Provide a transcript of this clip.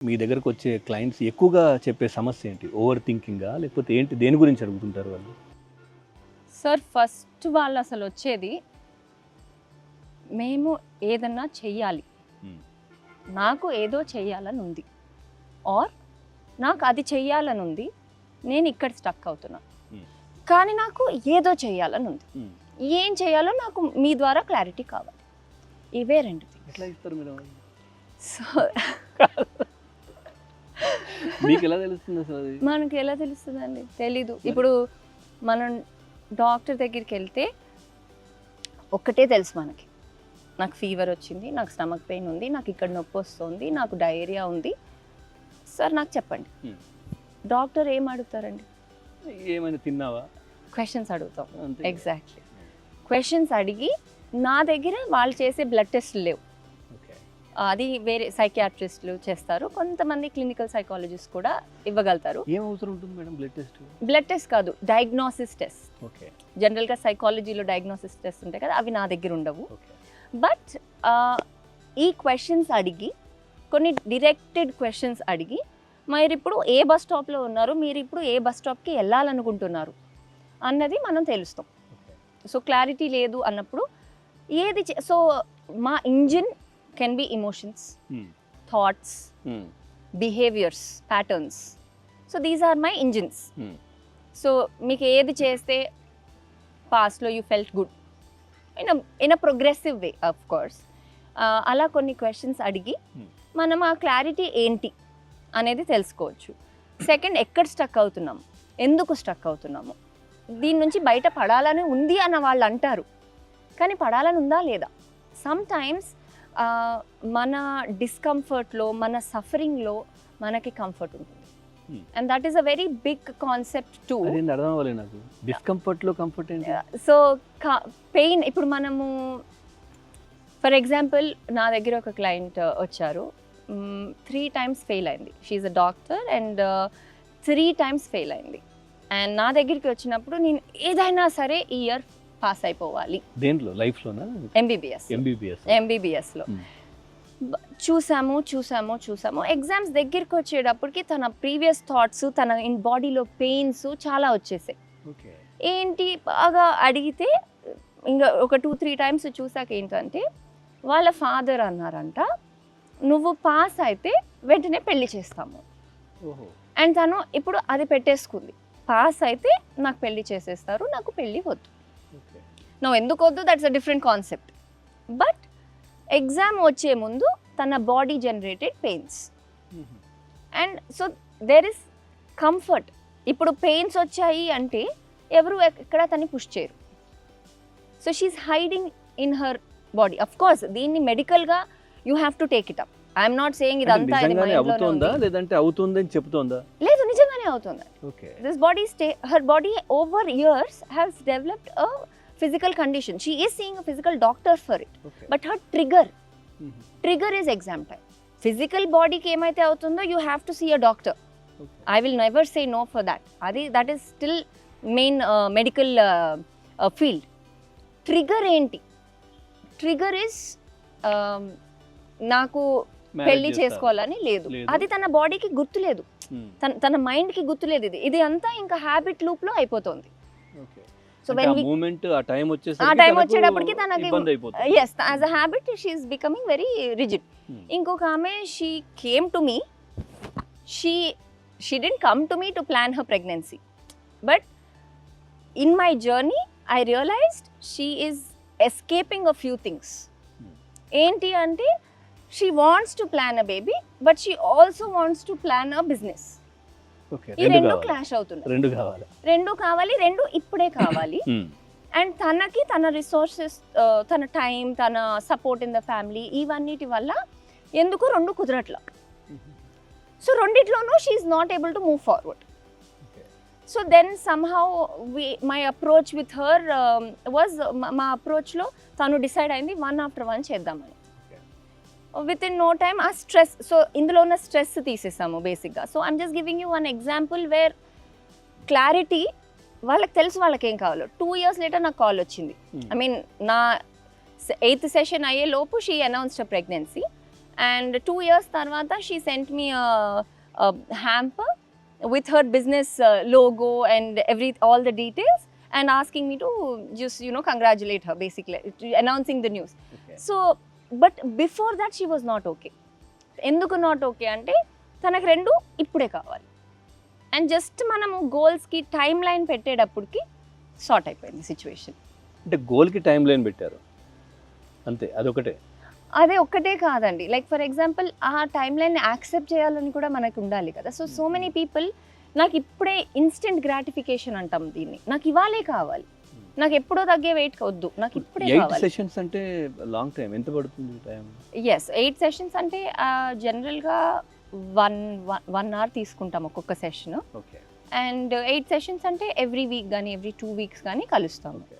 మీ దగ్గరకు వచ్చే క్లయింట్స్ ఎక్కువగా చెప్పే సమస్య ఏంటి? ఓవర్ థింకింగా లేకపోతే ఏంటి? దేని గురించి అడుగుతుంటారు వాళ్ళు? సార్ ఫస్ట్ వాళ్ళు అసలు వచ్చేది మేము ఏదన్నా చెయ్యాలి. Hmm. నాకు ఏదో చెయ్యాలని ఉంది ఆర్ నాకు అది చెయ్యాలని ఉంది నేను ఇక్కడ స్టక్ అవుతున్నా. Hmm. కానీ నాకు ఏదో చెయ్యాలని ఉంది Hmm. ఏం చేయాలో నాకు మీ ద్వారా క్లారిటీ కావాలి. ఇవే రెండు ఇస్తారు సో మీకు ఎలా తెలుస్తుంది అసలు అది? మనకి ఎలా తెలుస్తుందండి? తెలీదు. ఇప్పుడు మనం డాక్టర్ దగ్గరికి వెళ్తే ఒక్కటే తెలుసు మనకి. నాకు ఫీవర్ వచ్చింది నాకు స్టమక్ పెయిన్ ఉంది నాకు ఇక్కడ నొప్పి వస్తుంది నాకు డయేరియా ఉంది. సార్ నాకు చెప్పండి. డాక్టర్ ఏం అడుగుతారండి? ఏమైనా తిన్నావా? క్వశ్చన్స్ అడుగుతాం. ఎగ్జాక్ట్లీ క్వశ్చన్స్ అడిగి నా దగ్గర వాళ్ళు చేసే బ్లడ్ టెస్ట్లు లేవు. అది వేరే సైకియాట్రిస్టులు చేస్తారు. కొంతమంది క్లినికల్ సైకాలజిస్ట్ కూడా ఇవ్వగలుగుతారు. ఏం అవసరం ఉంటుంది madam blood test? Blood test కాదు డయాగ్నోసిస్ టెస్ట్. ఓకే. జనరల్గా సైకాలజీలో డయాగ్నోసిస్ టెస్ట్ ఉంటాయి కదా అవి నా దగ్గర ఉండవు. బట్ ఈ క్వశ్చన్స్ అడిగి కొన్ని డిరెక్టెడ్ క్వశ్చన్స్ అడిగి మీరు ఇప్పుడు ఏ బస్ స్టాప్లో ఉన్నారు మీరు ఇప్పుడు ఏ బస్ స్టాప్కి వెళ్ళాలనుకుంటున్నారు అన్నది మనం తెలుస్తాం. సో క్లారిటీ లేదు అన్నప్పుడు ఏది సో మా engine can be emotions thoughts behaviours patterns so these are my engines so మీకు ఏది చేస్తే పాస్ట్లో you felt good in in a progressive way of course అలా కొన్ని క్వశ్చన్స్ అడిగి Hmm. మనం ఆ క్లారిటీ ఏంటి అనేది తెలుసుకోవచ్చు. సెకండ్ ఎక్కడ స్టక్ అవుతున్నాము ఎందుకు స్టక్ అవుతున్నాము? దీని నుంచి బయట పడాలని ఉంది అన్న వాళ్ళు అంటారు. కానీ పడాలని ఉందా లేదా? సమ్ టైమ్స్ మన డిస్కంఫర్ట్లో మన సఫరింగ్లో మనకి కంఫర్ట్ ఉంటుంది. And that is a very big concept too అర్థం అవ్వలేదు నాకు. డిస్కంఫర్ట్లో కంఫర్ట్ ఏంటి? సో పెయిన్ ఇప్పుడు మనము ఫర్ ఎగ్జాంపుల్ నా దగ్గర ఒక క్లయింట్ వచ్చారు. త్రీ టైమ్స్ ఫెయిల్ అయింది. She's a doctor and three times fail అయింది. అండ్ నా దగ్గరికి వచ్చినప్పుడు నేను ఏదైనా సరే ఈ ఇయర్ పాస్ అయిపోవాలి. దేంట్లో? లైఫ్లోనా? ఎంబీబీఎస్ ఎంబీబీఎస్ ఎంబీబీఎస్లో. చూసాము చూసాము చూసాము. ఎగ్జామ్స్ దగ్గరికి వచ్చేటప్పటికి తన ప్రీవియస్ థాట్స్ తన ఇన్ బాడీలో పెయిన్స్ చాలా వచ్చేసాయి. ఏంటి? బాగా అడిగితే ఇంకా ఒక టూ త్రీ టైమ్స్ చూసాక ఏంటంటే వాళ్ళ ఫాదర్ అన్నారంట నువ్వు పాస్ అయితే వెంటనే పెళ్ళి చేస్తాము. అండ్ తను ఇప్పుడు అది పెట్టేసుకుంది. పాస్ అయితే నాకు పెళ్ళి చేసేస్తారు నాకు పెళ్ళి వద్దు. నువ్వు ఎందుకు వద్దు? That's a different concept but exam వచ్చే ముందు తన body generated pains and so there is comfort ఇప్పుడు పెయిన్స్ వచ్చాయి అంటే ఎవరు ఎక్కడ తన్ని పుష్ చేయరు. So she's hiding in her body of course దీన్ని మెడికల్గా you have to take it up I'm not saying ఇదంతా ఇది అవుతుందా. లేదంటే అవుతుందని చెప్తోందా? లేదు నిజంగానే అవుతుంది. This body stay her body over years has developed a physical condition. She is seeing a physical doctor for it. Okay but her trigger trigger is exam time. Physical బాడీకి ఏమైతే అవుతుందో you have to see a doctor I will never say no for that అది that is still main medical field trigger ఏంటి? Trigger is నాకు పెళ్ళి చేసుకోవాలని లేదు. లేదు. అది తన బాడీకి గుర్తులేదు తన తన మైండ్కి గుర్తులేదు ఇది ఇది. అంతా ఇంకా హ్యాబిట్ లూప్లో అయిపోతుంది. సో వెన్ వి మూమెంట్ ఆ టైం వచ్చేసరికి ఆ time తనకు వచ్చేటప్పటికి తనకి- ఇబ్బంది అయిపోతుంది. As as a habit she's becoming very rigid Hmm. ఇంకొక ఆమె she came to me she she didn't come to me to plan her pregnancy but in my journey I realised she is escaping a few things Hmm. ఏంటి అంటే she wants to plan a baby but she also wants to plan a business okay ఈ రెండు clash అవుతున్నాయి రెండు కావాలి. రెండు కావాలి రెండు ఇప్పుడే కావాలి. Hmm. అండ్ తనకి తన రిసోర్సెస్ తన టైం తన సపోర్ట్ ఇన్ ద ఫ్యామిలీ ఇవన్నిటి వల్ల ఎందుకు రెండు కుదరట్ల? సో రెండిట్లోనూ she's not able to move forward. So then somehow we my approach with her was మా అప్రోచ్లో తను డిసైడ్ అయింది వన్ ఆఫ్టర్ వన్ చేద్దామని. విత్ ఇన్ నో టైమ్ ఆ స్ట్రెస్ సో ఇందులో ఉన్న స్ట్రెస్ తీసేసాము బేసిక్గా so I'm just giving you one example where clarity వాళ్ళకి తెలుసు వాళ్ళకి ఏం కావాలో. టూ ఇయర్స్ లేటర్ నాకు కాల్ వచ్చింది. Hmm. ఐ మీన్ నా ఎయిత్ సెషన్ అయ్యే లోపు she announced pregnancy and two years తర్వాత she sent me hamper with her business uh, logo and every all the details and asking me to just you know congratulate her basically announcing the news. So but before that she was not okay. ఎందుకు not okay అంటే తనకు రెండు ఇప్పుడే కావాలి. And just మనము గోల్స్కి timeline పెట్టేటప్పటికి short అయిపోయింది సిచ్యువేషన్. అంటే గోల్కి టైం లైన్ పెట్టారు. అంతే అదొకటే. అదే ఒక్కటే కాదండి. లైక్ ఫర్ ఎగ్జాంపుల్ ఆ టైం లైన్ యాక్సెప్ట్ చేయాలని కూడా మనకు ఉండాలి కదా. సో సో మెనీ పీపుల్ నాకు ఇప్పుడే ఇన్స్టెంట్ గ్రాటిఫికేషన్ అంటాం దీన్ని. నాకు ఇవాళే కావాలి. నాకు ఎప్పుడో తగ్గే వెయిట్ వద్దు. నాకు ఇప్పుడే ఎయిట్ సెషన్స్ అంటే లాంగ్ టైం ఎంత పడుతుంది టైం ఎస్ ఎయిట్ సెషన్స్ అంటే జనరల్గా వన్ వన్ అవర్ తీసుకుంటాం ఒక్కొక్క session okay and eight sessions అంటే ఎవ్రీ వీక్ కానీ ఎవ్రీ టూ వీక్స్ కానీ కలుస్తాము. ఓకే